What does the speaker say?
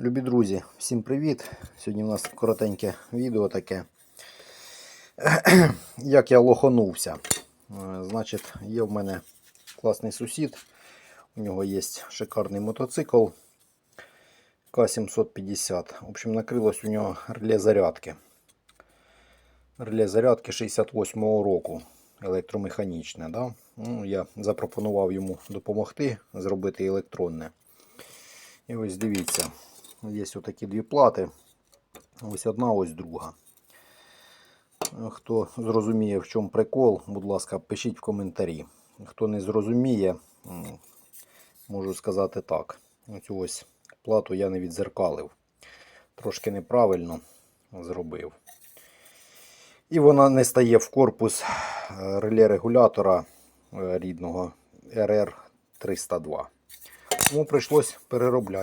Любі друзі, всім привіт! Сьогодні у нас коротеньке відео таке. Як я лоханувся. Е, Значить, є в мене класний сусід. У нього є шикарний мотоцикл К750. В общем, накрилось у нього реле зарядки. Реле зарядки 68-го року. Електромеханічне. Да? Ну, я запропонував йому допомогти зробити електронне. І ось дивіться. Є отакі дві плати. Ось одна, ось друга. Хто зрозуміє, в чому прикол, будь ласка, пишіть в коментарі. Хто не зрозуміє, можу сказати так. Оцю ось плату я не відзеркалив. Трошки неправильно зробив. І вона не стає в корпус е, реле регулятора е, рідного RR302. Тому прийшлось переробляти.